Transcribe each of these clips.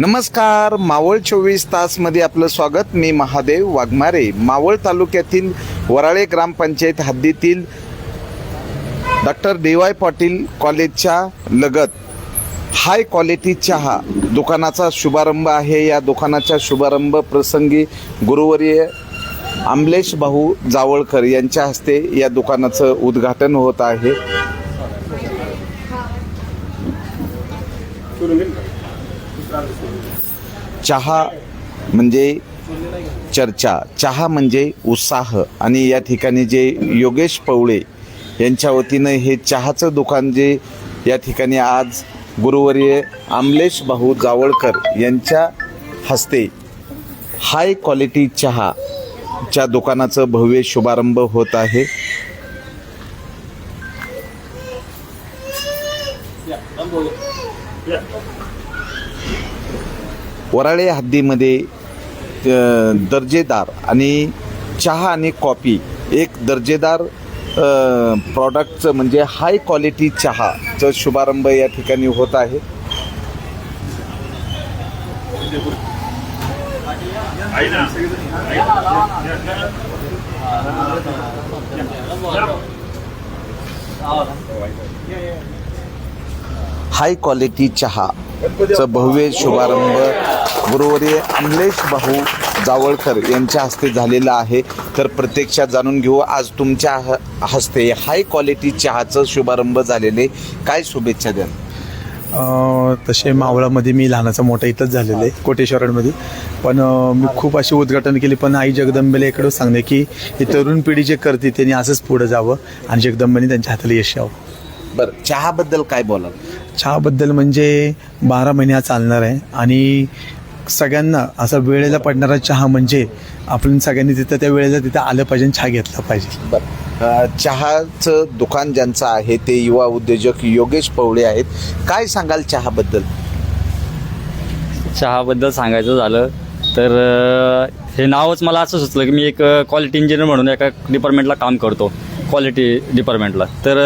नमस्कार मावळ चोवीस तासमध्ये आपलं स्वागत. मी महादेव वाघमारे. मावळ तालुक्यातील वराळे ग्रामपंचायत हद्दीतील डॉक्टर डी वाय पाटील कॉलेजच्या लगत हाय क्वालिटी चहा दुकानाचा शुभारंभ आहे. या दुकानाच्या शुभारंभ प्रसंगी गुरुवर्य आमलेश भाऊ जावळकर यांच्या हस्ते या दुकानाचं उद्घाटन होत आहे. चहा म्हणजे चर्चा. चहा म्हणजे उत्साह. आणि या ठिकाणी जे योगेश पवळे यांच्या वतीनं हे चहाचं दुकान जे या ठिकाणी आज गुरुवर्य आमलेश भाऊ जावळकर यांच्या हस्ते हाय क्वालिटी चहा च्या दुकानाचं भव्य शुभारंभ होत आहे. वराळे हद्दीमध्ये दर्जेदार आणि चहा आणि कॉफी एक दर्जेदार प्रॉडक्टचं म्हणजे हाय क्वालिटी चहाचं शुभारंभ या ठिकाणी होत आहे. हाय क्वालिटी चहा चं भव्य शुभारंभ गुरुवर्य अमलेश भाऊ जावळकर यांच्या हस्ते झालेला आहे. तर प्रत्यक्षात जाणून घेऊ आज तुमच्या ह- हस्ते हाय क्वालिटी चहाचं शुभारंभ झालेले. काय शुभेच्छा द्याल? अ, तसे मावळामध्ये मी लहानाचा मोठा इथंच झालेलं आहे कोटेश्वरांमध्ये. पण अ, मी खूप अशी उद्घाटन केली पण आई जगदंबेला इकडं सांगणे की ही तरुण पिढी जे करते त्यांनी असंच पुढं जावं आणि जगदंबेने त्यांच्या हाताला यश यावं. बरं चहाबद्दल काय बोलाल? चहाबद्दल म्हणजे बारा महिन्या चालणार आहे आणि सगळ्यांना असा वेळेला पडणारा चहा म्हणजे आपण सगळ्यांनी तिथं त्या वेळेला तिथं आलं पाहिजे आणि चहा घेतला पाहिजे. बरं चहाचं दुकान ज्यांचं आहे ते युवा उद्योजक योगेश पवळे आहेत. काय सांगाल चहाबद्दल? चहाबद्दल सांगायचं झालं तर हे नावच मला असं सुचलं की मी एक क्वालिटी इंजिनियर म्हणून एका डिपार्टमेंटला काम करतो. क्वालिटी डिपार्टमेंटला तर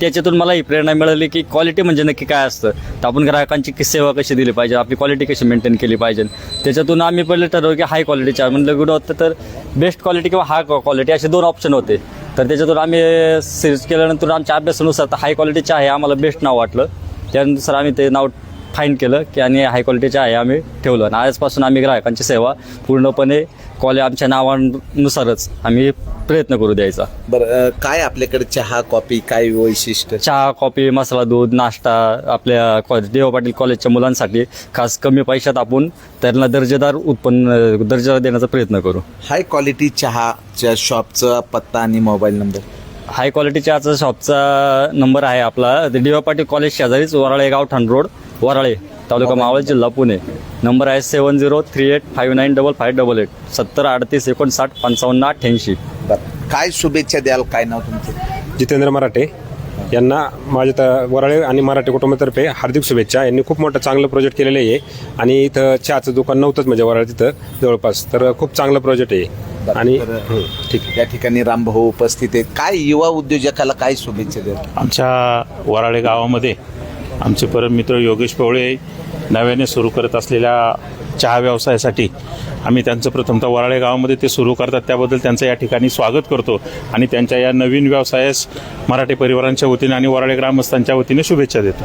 त्याच्यातून मला ही प्रेरणा मिळाली की क्वालिटी म्हणजे नक्की काय असतं? तर आपण ग्राहकांची सेवा कशी दिली पाहिजे? आपली क्वालिटी कशी मेंटेन केली पाहिजे? त्याच्यातून आम्ही पहिले ठरवलं की हाय क्वालिटी चहा म्हणलं गुड होतं तर बेस्ट क्वालिटी किंवा हाय क्वालिटी असे दोन ऑप्शन होते. तर त्याच्यातून आम्ही सर्च केल्यानंतर आमच्या अभ्यासानुसार तर हाय क्वालिटी चहा हे आम्हाला बेस्ट नाव वाटलं. त्यानुसार आम्ही ते नाव फाईन केलं की आणि हाय क्वालिटीचे आहे आम्ही ठेवलं. आणि आजपासून आम्ही ग्राहकांची सेवा पूर्णपणे कॉले आमच्या नावानुसारच आम्ही प्रयत्न करू द्यायचा. बरं काय आपल्याकडे चहा कॉफी काय वैशिष्ट्य? चहा कॉफी मसाला दूध नाश्ता आपल्या कॉ देवा पाटील कॉलेजच्या मुलांसाठी खास कमी पैशात आपण त्यांना दर्जेदार उत्पन्न दर्जा देण्याचा प्रयत्न करू. हाय क्वालिटी चहाच्या शॉपचा पत्ता आणि मोबाईल नंबर हाय क्वालिटीच्या आजचा शॉपचा नंबर आहे आपला. वाय पाटील कॉलेज शेजारीच वराळे गावठाण रोड. वराळे तालुका मावळ जिल्हा पुणे. नंबर आहे seven zero three eight five nine double five double eight. सत्तर अडतीस एकोणसाठ पंचावन्न अठ्ठ्याऐंशी. बरं. काय शुभेच्छा द्याल? काय नाव तुमचं? जितेंद्र मराठे यांना माझ्या त वराळे आणि मराठी कुटुंबातर्फे हार्दिक शुभेच्छा. यांनी खूप मोठं चांगलं प्रोजेक्ट केलेलं आहे. आणि इथं चहाचं दुकान नव्हतंच म्हणजे वराळे तिथं जवळपास. तर खूप चांगलं प्रोजेक्ट आहे. आणि तर- हं, ठीक आहे. या ठिकाणी रामभाऊ उपस्थित आहेत. काय युवा उद्योजकाला काय शुभेच्छा द्याल? आमच्या वराळे गावामध्ये आमचे परममित्र योगेश पवळे नव्याने सुरू करत असलेल्या चहा व्यवसायासाठी आम्ही त्यांचं प्रथमतः वराळे गावामध्ये ते सुरू करतात. त्याबद्दल त्यांचं या ठिकाणी स्वागत करतो आणि त्यांच्या या नवीन व्यवसायास मराठी परिवारांच्या वतीने आणि वराळे ग्रामस्थांच्या वतीने शुभेच्छा देतो.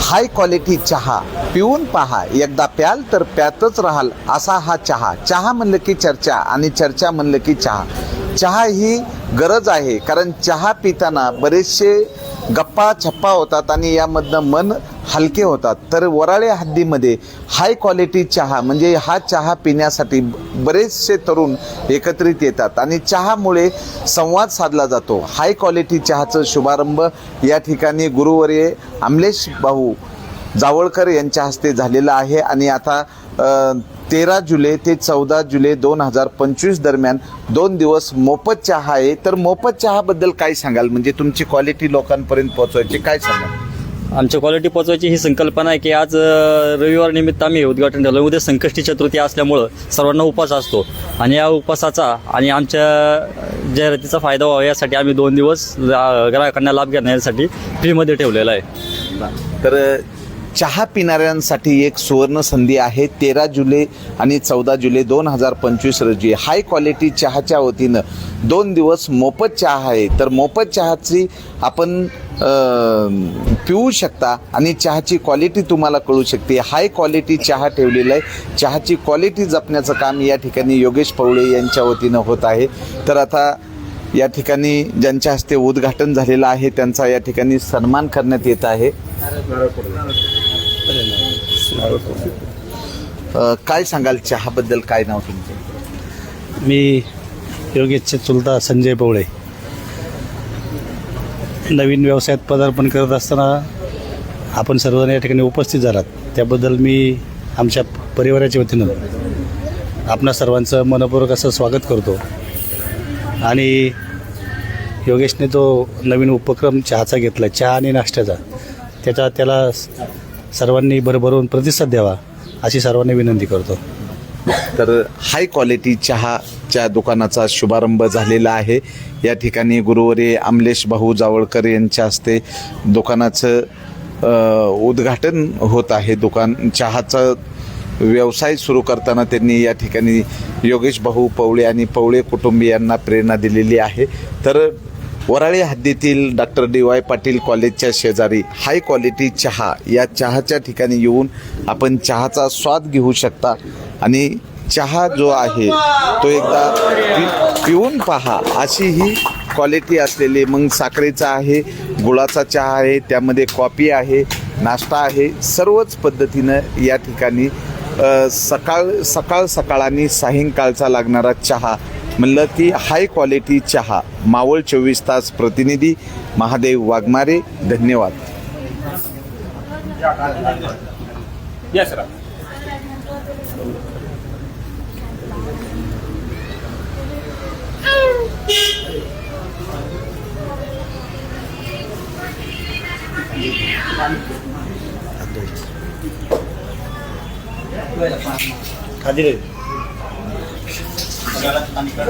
हाय क्वालिटी चहा. पिऊन पहा. एकदा प्याल तर प्यातच राहाल असा हा चहा. चहा म्हणलं की चर्चा आणि चर्चा म्हणलं की चहा. चहा ही गरज आहे. कारण चहा पिताना बरेचसे गप्पा छप्पा होतात आणि यामधनं मन हलके होतात. तर वराळे हद्दीमध्ये हाय क्वालिटी चहा म्हणजे हा चहा पिण्यासाठी बरेचसे तरुण एकत्रित येतात आणि चहामुळे संवाद साधला जातो. हाय क्वालिटी चहाचं शुभारंभ या ठिकाणी गुरुवर्य अमलेश भाऊ जावळकर यांच्या हस्ते झालेला आहे आणि आता तेरा जुलै ते चौदा जुलै दोन हजार पंचवीस दरम्यान दोन दिवस मोफत चहा आहे. तर मोफत चहाबद्दल काय सांगाल? म्हणजे तुमची क्वालिटी लोकांपर्यंत पोहोचवायची काय सांगाल? आमच्या क्वालिटी पोचवायची ही संकल्पना आहे की आज रविवार निमित्त आम्ही उद्घाटन झालं. उद्या संकष्टी चतुर्थी असल्यामुळं सर्वांना उपवास असतो. आणि या उपवासाचा आणि आमच्या जाहिरातीचा फायदा व्हावा यासाठी आम्ही दोन दिवस ग्राहकांना लाभ घेण्यासाठी फ्रीमध्ये ठेवलेला आहे. तर चहा पिणाऱ्यांसाठी एक सुवर्ण संधी आहे. तेरा जुलै आणि चौदा जुलै दोन हजार पंचवीस रोजी. हाय क्वालिटी चहाच्या वतीनं दोन दिवस मोफत चहा आहे. तर मोफत चहाची आपण पिऊ शकता आणि चहाची क्वालिटी तुम्हाला कळू शकते. हाय क्वालिटी चहा ठेवलेला आहे. चहाची क्वालिटी जपण्याचं काम या ठिकाणी योगेश पवळे यांच्या वतीनं होत आहे. तर आता या ठिकाणी ज्यांच्या हस्ते उद्घाटन झालेलं आहे त्यांचा या ठिकाणी सन्मान करण्यात येत आहे. अ, काय सांगाल चहाबद्दल? काय नाव तुमचं? मी योगेशचे चुलता संजय पवळे. नवीन व्यवसायात पदार्पण करत असताना आपण सर्वजण या ठिकाणी उपस्थित झालात. त्याबद्दल मी आमच्या परिवाराच्या वतीनं आपणा सर्वांचं मनपूर्वक असं स्वागत करतो. आणि योगेशने जो नवीन उपक्रम चहाचा घेतला चहा आणि नाश्त्याचा. त्याचा त्याला सर्वांनी भरभरून प्रतिसाद द्यावा अशी सर्वांनी विनंती करतो. तर हाय क्वालिटी चहाच्या दुकानाचा शुभारंभ झालेला आहे. या ठिकाणी गुरुवारी अमलेश भाऊ जावळकर यांच्या हस्ते दुकानाचं उद्घाटन होत आहे. दुकान चहाचं व्यवसाय सुरू करताना त्यांनी या ठिकाणी योगेश भाऊ पवळे आणि पवळे कुटुंबियांना प्रेरणा दिलेली आहे. तर वराळी हद्दीतील डॉक्टर डी वाय पाटील कॉलेजच्या शेजारी हाय क्वालिटी चहा या चहाच्या ठिकाणी येऊन आपण चहाचा स्वाद घेऊ शकता. आणि चहा जो आहे तो एकदा पि पिऊन पहा. अशी ही क्वालिटी असलेली मग साखरेचा आहे गुळाचा चहा आहे त्यामध्ये कॉफी आहे नाश्ता आहे सर्वच पद्धतीनं या ठिकाणी सकाळ सकाळ सकाळ आणि सायंकाळचा लागणारा चहा म्हणलं की हाय क्वालिटी चहा. मावळ चोवीस तास प्रतिनिधी महादेव वाघमारे धन्यवाद. खाली segala kita.